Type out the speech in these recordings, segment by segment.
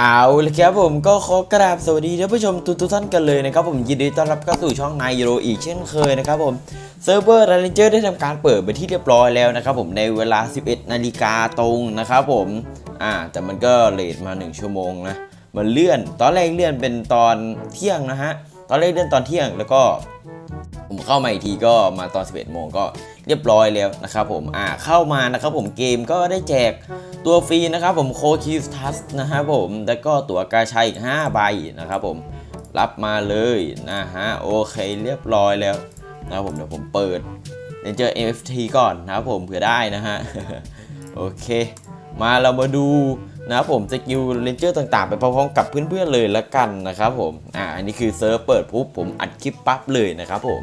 เอาลยครับผมก็ขอกราบสวัสดีท่านผู้ชมทุกทุกท่านกันเลยนะครับผมยินดีต้อนรับเข้าสู่ช่องนายโรอีกเช่นเคยนะครับผมเซิร์ฟเวอร์ r รนเจอร์ได้ทำการเปิดไปที่เรียบร้อยแล้วนะครับผมในเวลา 11 นาฬิกาตรงนะครับผมอ่าแต่มันก็เลทมา 1 ชั่วโมงนะมันเลื่อน ตอนแรกเลื่อนเป็นตอนเที่ยงนะฮะตอนแรกเลื่อนตอนเที่ยงแล้วก็ เข้ามาอีกทีก็มาตอน 11 โมงก็เรียบร้อยแล้วนะครับผมอ่าเข้ามานะครับผมเกมก็ได้แจกตัวฟรีนะครับผมโคคิสทัสนะครับผมแล้วก็ตั๋วกาชาอีก 5 ใบนะครับผมรับมาเลยนะฮะโอเคเรียบร้อยแล้วนะครับผมเดี๋ยวผมเปิดเดี๋ยวเจอ NFT ก่อนนะครับผมเผื่อได้นะฮะโอเค มาเรามาดูนะครับผมสกิลเลนเจอร์ต่างๆ ไปพร้อมๆกับเพื่อนๆเลยละกันนะครับผมอ่าอันนี้คือเซิร์ฟเปิดปุ๊บผมอัดคลิปปั๊บเลยนะครับผม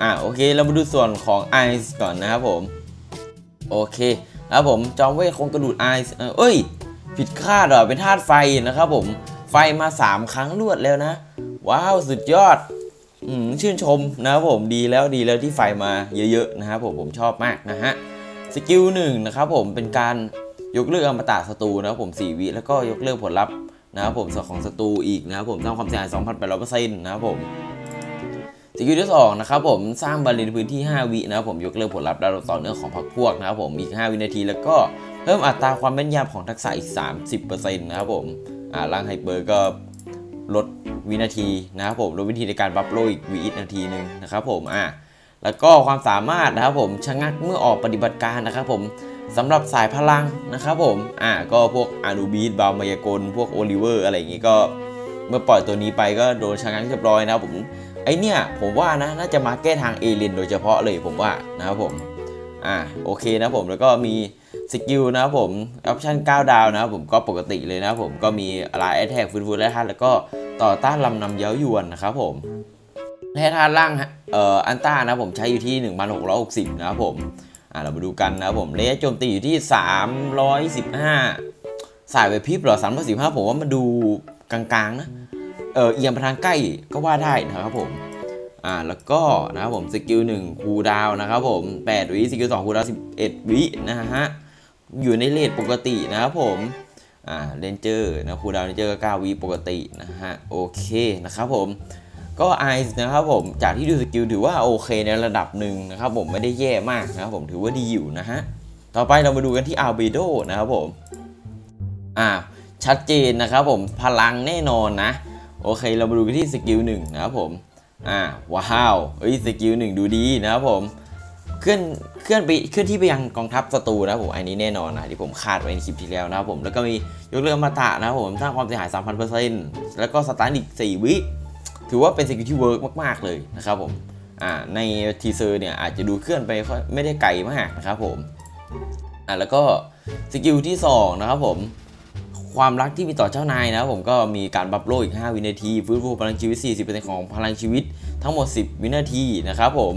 อ่าโอเค เรามาดูส่วนของไอซ์ก่อนนะครับผม โอเคนะครับผมจอมเวทคงกระดูดไอซ์เอ้ย ผิดคาดเหรอเป็นธาตุไฟนะครับผมไฟมา 3 ครั้งรวดแล้วนะ ว้าวสุดยอดอืมชื่นชมนะครับผมดีแล้วดีแล้วที่ไฟมาเยอะๆนะครับผมผมชอบมากนะฮะสกิลหนึ่งนะครับผมเป็นการยกเลิกอมตะศัตรูนะครับผม4วิแล้วก็ยกเลิกผลลัพธ์นะครับผมส่วนของศัตรูอีกนะครับผมสร้างความเสียหาย2,800%นะครับผม สกิลที่สองนะครับผมสร้างบาลีในพื้นที่ 5 วินะครับผมยกเลิกผลลัพธ์ได้ต่อเนื่องของพรรคพวกนะครับผมอีก 5 วินาทีแล้วก็เพิ่มอัตราความแม่นยำของทักษะอีก 30%นะครับผมอ่าร่างไฮเปอร์ก็ลดวินาทีนะครับผมลดวินาทีในการบัฟโลอีกวินาทีหนึ่งนะครับผมอ่าแล้วก็ความสามารถนะครับผมชะงักเมื่อออกปฏิบัติการนะครับผมสำหรับสายพลังนะครับผมอ่าก็พวกอานูบีดบาวมายากล พวกโอลิเวอร์อะไรอย่างงี้ก็เมื่อปล่อยตัวนี้ไปก็โดนชะงักเรียบร้อยนะครับผม ไอเนี่ยผมว่านะน่าจะมาแก้ทางเอเลนโดยเฉพาะเลยผมว่านะครับผมอ่าโอเคนะผมแล้วก็มีสกิลนะครับผมออปชั่น9 ดาวนะครับผมก็ปกติเลยนะครับผมก็มีลายแอทแทกฟื้นฟูและท่าตุแล้วก็ต่อต้านลำนำเย้ายวนนะครับผมแร่ธาตุล่างฮะเอ่ออันต้านะผมใช้อยู่ที่ 1660 นะครับผมอ่าเรามาดูกันนะครับผมระยะโจมตีอยู่ที่ 315 สายไปพิบเหรอ315 ผมว่ามันดูกลางๆนะ เออเอียงไปทางใกล้ก็ว่าได้นะครับผมอ่าแล้วก็นะครับผมสกิล1คูดาวนะครับผม8วิสกิล2คูดาว11 วินะฮะอยู่ในเลทปกตินะครับผมอ่าเลนเจอร์นะคูดาวเลนเจอร์ก็9วิปกตินะฮะโอเคนะครับผมก็ไอซ์นะครับผมจากที่ดูสกิลถือว่าโอเคในระดับหนึ่งนะครับผมไม่ได้แย่มากนะครับผมถือว่าดีอยู่นะฮะต่อไปเรามาดูกันที่อัลเบโดนะครับผมอ่าชัดเจนนะครับผมพลังแน่นอนนะ โอเคเรามาดูกันที่สกิลหนึ่งนะครับผมอ่าว้าวเอ้ยสกิลหนึ่งดูดีนะครับผมเคลื่อนเคลื่อนไปเคลื่อนที่ไปยังกองทัพศัตรูนะครับผมอันนี้แน่นอนนะที่ผมคาดไว้ในคลิปที่แล้วนะครับผมแล้วก็มียกเลิกอมาตะนะครับผมสร้างความเสียหาย 3,000%แล้วก็สตาร์ทอีก 4 วิถือว่าเป็นสกิลที่เวิร์กมาก ๆ เลยนะครับผมอ่าในทีเซอร์เนี่ยอาจจะดูเคลื่อนไปค่อยไม่ได้ไกลมากนะครับผมอ่าแล้วก็สกิลที่สองนะครับผม ความรักที่มีต่อเจ้านายนะครับผมก็มีการบัฟโลอีก 5 วินาทีฟื้นฟูพลังชีวิต 40%ของพลังชีวิตทั้งหมด 10 วินาทีนะครับผม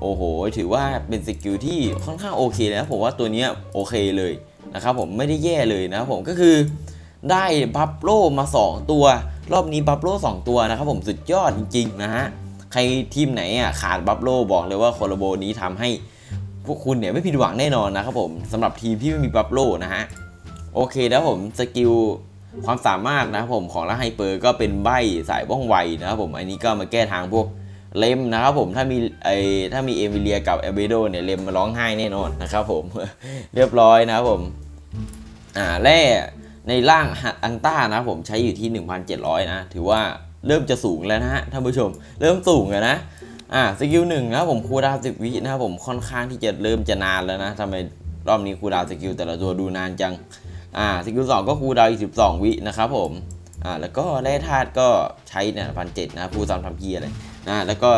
โอ้โห ถือว่าเป็นสกิลที่ค่อนข้างโอเคเลยนะผมว่าตัวนี้โอเคเลยนะครับผมไม่ได้แย่เลยนะครับผมก็คือได้บัฟโลมา 2 ตัว รอบนี้บัฟโล2ตัวนะครับผมสุดยอดจริงๆนะฮะใครทีมไหนอะขาดบัฟโลบอกเลยว่าโคโลโบนี้ทำให้พวกคุณเนี่ยไม่ผิดหวังแน่นอนนะครับผมสำหรับทีมที่ไม่มีบัฟโลนะฮะ โอเคแล้วผมสกิลความสามารถนะครับผมของละไฮเปอร์ก็เป็นใบสายว่องไวนะครับผมอันนี้ก็มาแก้ทางพวกเลมนะครับผมถ้ามีไอถ้ามีเอมิเลียกับเอเบโดเนี่ยเลมมาร้องไห้แน่นอนนะครับผมเรียบร้อยนะครับผมอ่าแร่ในร่างอันต้านะครับผมใช้อยู่ที่ 1,700 นะ ถือว่าเริ่มจะสูงแล้วนะฮะท่านผู้ชม เริ่มสูงแล้วนะอ่าสกิลหนึ่งนะครับผมคูดาวน์10วินะครับผมค่อนข้างที่จะเริ่มจะนานแล้วนะทำไมรอบนี้คูดาวสกิลแต่ละตัวดูนานจัง อ่าสกิลสองก็คูดาวอีก12วินะครับผมอ่าแล้วก็แร่ธาตุก็ใช้เนี่ยพันเจ็ดนะผู้ซ้ำทำเพียอะไรนะแล้วก็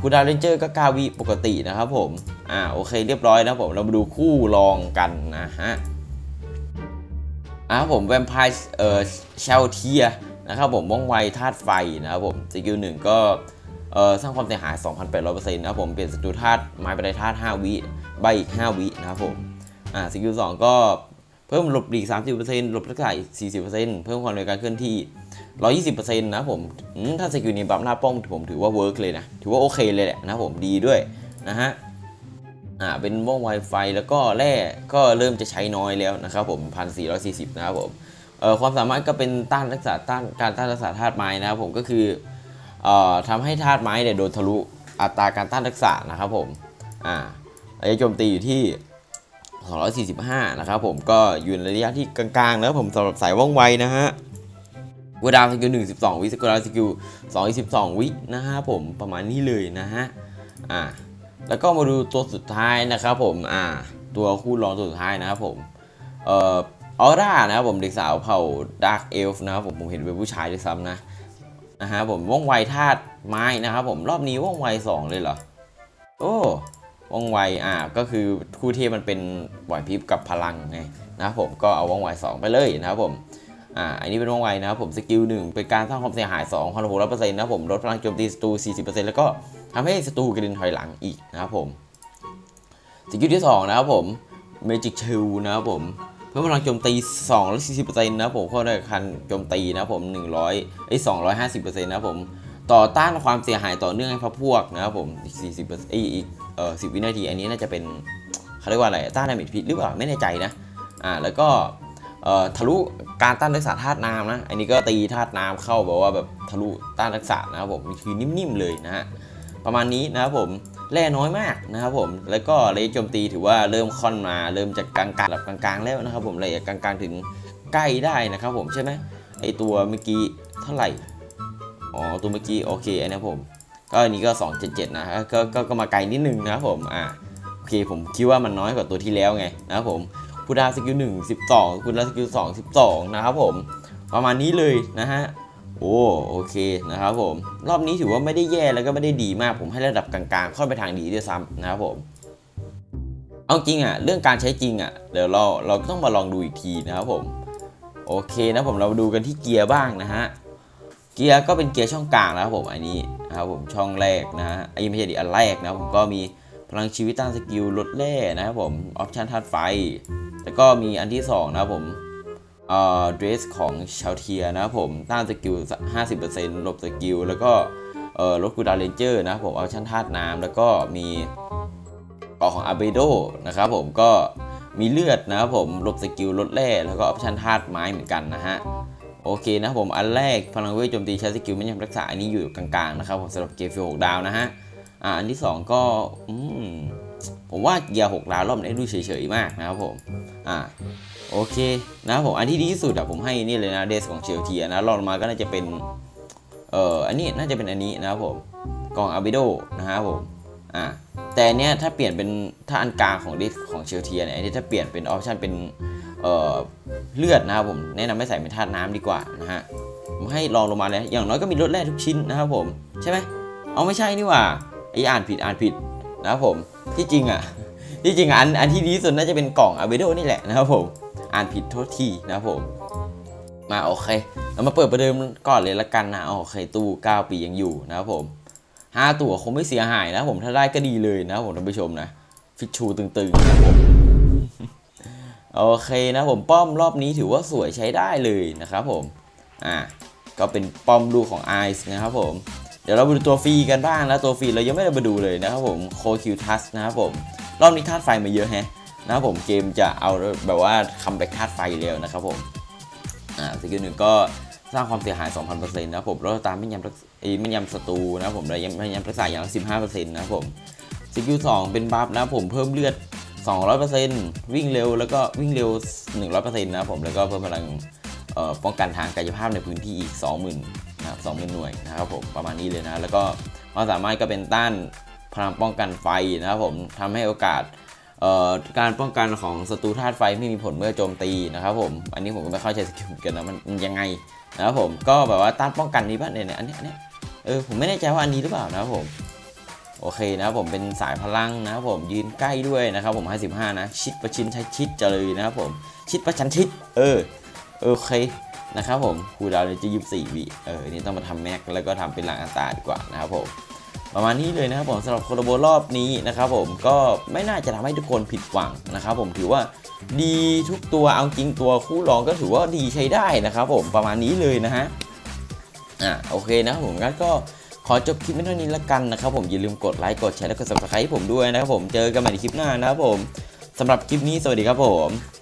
คูดาวเรนเจอร์ก็9วิปกตินะครับผมอ่าโอเคเรียบร้อยนะผมเรามาดูคู่รองกันนะฮะอ่าผมแวมไพร์เอ่อเชลเทียนะครับผมว่องไวธาตุไฟนะครับผมสกิลหนึ่งก็เอ่อสร้างความเสียหาย 2,800%นะครับผมเปลี่ยนศัตรูธาตุไม้ไปได้ธาตุ5วิใบอีก 5 วินะครับผมอ่าสกิลสองก็ เพิ่มหลบหลีก 30%หลบทักษะอีก40%เพิ่มความเร็วการเคลื่อนที่ 120%นะครับผมอืมถ้าสกิลนี้บัฟหน้าป้องผมถือว่าเวิร์กเลยนะ ถือว่าโอเคเลยแหละนะผมดีด้วยนะฮะอ่าเป็นว่องไวไฟแล้วก็แร่ก็เริ่มจะใช้น้อยแล้วนะครับผม 1440 นะครับผมเอ่อความสามารถก็เป็นต้านรักษาต้านการต้านรักษาธาตุไม้นะครับผมก็คือเอ่อทำให้ธาตุไม้เนี่ยโดนทะลุอัตราการต้านรักษานะครับผมอ่าระยะโจมตีอยู่ที่ 245 นะครับผมก็อยู่ในระยะที่กลางๆนะผมสำหรับสายว่องไวนะฮะเวลาสกิล1 12วิสกิลสกิล2 12วินะฮะผมประมาณนี้เลยนะฮะอ่าแล้วก็มาดูตัวสุดท้ายนะครับผมอ่าตัวคู่รองตัวสุดท้ายนะครับผมเอ่อออร่านะครับผมเด็กสาวเผ่าดาร์กเอลฟ์นะครับผมผมเห็นเป็นผู้ชายด้วยซ้ำนะนะฮะผมว่องไวธาตุไม้นะครับผมรอบนี้ว่องไว2เลยเหรอโอ้ ว่องไวอ่าก็คือคู่เทพมันเป็นไหวพริบกับพลังไงนะครับผมก็เอาว่องไว 2 ไปเลยนะครับผมอ่าอันนี้เป็นว่องไวนะครับผมสกิลหนึ่งเป็นการสร้างความเสียหาย2 6 0 0นะครับผมลดพลังโจมตีศัตรู40%แล้วก็ทำให้ศัตรูกระเด็นถอยหลังอีกนะครับผมสกิลที่ 2 นะครับผม Magic Chill นะครับผมเพิ่มพลังโจมตี240%นะครับผมเข้าได้คันโจมตีนะครับผม100ไอ้250%นะครับผม ต่อต้านความเสียหายต่อเนื่องให้พรรคพวกนะครับผมอีก40เปอร์เซ็นต์อีกเอ่อ10 วินาที อันนี้น่าจะเป็นเขาเรียกว่าอะไรต้านดาเมจพิษหรือเปล่าไม่แน่ใจนะอ่าแล้วก็เอ่อทะลุการต้านรักษาธาตุน้ำนะอันนี้ก็ตีธาตุน้ำเข้าแบบว่าแบบทะลุต้านรักษานะครับผมคือนิ่มๆเลยนะฮะประมาณนี้นะครับผมแร่น้อยมากนะครับผม แล้วก็ระยะโจมตีถือว่าเริ่มค่อนมา เริ่มจากกลางๆแบบกลางๆ แล้วนะครับผมระยะกลางๆถึงใกล้ได้นะครับผมใช่ไหมไอตัวเมื่อกี้เท่าไหร่ อ๋อตัวเมื่อกี้โอเคอันนี้ผม ก็อันนี้ก็ 277 นะฮะก็ก็ก็มาไกลนิดนึงนะครับผมอ่าโอเคผมคิดว่ามันน้อยกว่าตัวที่แล้วไงนะครับผมคูดาสกิล1 12คูดาสกิล2 12นะครับผม ประมาณนี้เลยนะฮะโอ้โอเคนะครับผม รอบนี้ถือว่าไม่ได้แย่แล้วก็ไม่ได้ดีมาก ผมให้ระดับกลางๆ ค่อนไปทางดีด้วยซ้ำนะครับผมเอาจริงอะเรื่องการใช้จริงอะเดี๋ยวเราเราต้องมาลองดูอีกทีนะครับผม โอเคนะผมเรามาดูกันที่เกียร์บ้างนะฮะ กียร์ก็เป็นเกียร์ช่องกลางนะครับผมอันนี้นะครับผมช่องแรกนะฮะไอ้ไม่ใช่ดิอันแรกนะผมก็มีพลังชีวิตต้านสกิลลดแร่นะครับผมออปชันธาตุไฟ แล้วก็มีอันที่สองนะครับผมเอ่อเดรสของชาวเทียนะครับผมต้านสกิล 50%ลบสกิล แล้วก็เอ่อลดกูดาเลนเจอร์นะครับผมออปชันธาตุน้ำแล้วก็มีเกาะของอาเบโดนะครับผมก็มีเลือดนะครับผมลบสกิลลดแร่แล้วก็ออปชันธาตุไม้เหมือนกันนะฮะ โอเคนะผมอันแรกพลังเวทโจมตีใช้สกิลไม่ยำรักษาอันนี้อยู่กลางๆนะครับผมสำหรับเกมฟิลหกดาวนะฮะอ่าอันที่ 2 ก็อืมผมว่าเกียร์หกดาวรอบนี้ดูเฉยๆมากนะครับผมอ่าโอเคนะครับผมอันที่ดีที่สุดอะผมให้นี่เลยนะเดสของเชลทียนะรองมาก็น่าจะเป็นเอ่ออันนี้น่าจะเป็นอันนี้นะครับผมกองอาบิโดนะครับผมอ่าแต่เนี้ยถ้าเปลี่ยนเป็นถ้าอันกลางของเดสของเชลทียเนี่ยอันนี้ถ้าเปลี่ยนเป็นออปชันเป็นเอ่อ เลือดนะครับผมแนะนำให้ใส่เป็นธาตุน้ำดีกว่านะฮะผมให้ลองลงมาเลยอย่างน้อยก็มีลดแร่ทุกชิ้นนะครับผมใช่ไหมเอาไม่ใช่นี่ว่าไออ่านผิดอ่านผิดนะครับผมที่จริงอะที่จริงอันอันที่ดีสุดน่าจะเป็นกล่องอาเบโดนี่แหละนะครับผมอ่านผิดโทษทีนะครับผม มาโอเคเรามาเปิดประเดิมก่อนเลยละกันนะโอเคตู้ 9 ปียังอยู่นะครับผมห้าตัวคงไม่เสียหายนะผมถ้าได้ก็ดีเลยนะครับผมท่านผู้ชมนะ ฟิชชูตึงๆนะครับผม โอเคนะผมป้อมรอบนี้ถือว่าสวยใช้ได้เลยนะครับผม อ่า ก็เป็นป้อมลูของไอซ์นะครับผม เดี๋ยวเราไปดูตัวฟรีกันบ้างแล้วตัวฟรีเรายังไม่ได้มาดูเลยนะครับผมโคคิวทัสนะครับผม รอบนี้ธาตุไฟมาเยอะแฮะนะครับผมเกมจะเอาแบบว่าคัมแบ็กธาตุไฟเร็วนะครับผม อ่าสกิลหนึ่งก็สร้างความเสียหาย 2,000%นะครับผมแล้วตามไม่ยำรักเอ้ไม่ยำศัตรูนะครับผมแล้วยังไม่ยำรักษาอย่างละ15%นะครับผมสกิล2เป็นบัฟนะครับผมเพิ่มเลือด 200%วิ่งเร็วแล้วก็วิ่งเร็ว 100%นะครับผมแล้วก็เพิ่มพลังป้องกันทางกายภาพในพื้นที่อีก 20,000นะครับ20,000 หน่วยนะครับผมประมาณนี้เลยนะแล้วก็ความสามารถก็เป็นต้านพลังป้องกันไฟนะครับผมทำให้โอกาสการป้องกันของศัตรูธาตุไฟไม่มีผลเมื่อโจมตีนะครับผม อันนี้ผมก็ไม่เข้าใจสกิลเหมือนกันนะมันยังไงนะครับผมก็แบบว่าต้านป้องกันนี้ป่ะเนี่ยอันนี้อันนี้เออผมไม่แน่ใจว่าอันนี้หรือเปล่านะครับผม โอเคนะครับผมเป็นสายพลังนะครับผมยืนใกล้ด้วยนะครับผม55นะ ชิดประชินใช้ชิดจะเลยนะครับผมชิดประชันชิด เออโอเคนะครับผมคูดาวเลยจะยี่สี่วิเออนี่ต้องมาทำแม็กแล้วก็ทำเป็นหลังอัตราดีกว่านะครับผมประมาณนี้เลยนะครับผมสำหรับโคโลโบรอบนี้นะครับผมก็ไม่น่าจะทำให้ทุกคนผิดหวังนะครับผมถือว่าดีทุกตัวเอาจริงตัวคู่รองก็ถือว่าดีใช้ได้นะครับผมประมาณนี้เลยนะฮะอะโอเคนะครับผมงั้นก็ ขอจบคลิปไม่เท่านี้ละกันนะครับผมอย่าลืมกดไลค์กดแชร์และกด subscribe ให้ผมด้วยนะครับผมเจอกันใหม่ในคลิปหน้านะครับผมสำหรับคลิปนี้สวัสดีครับผม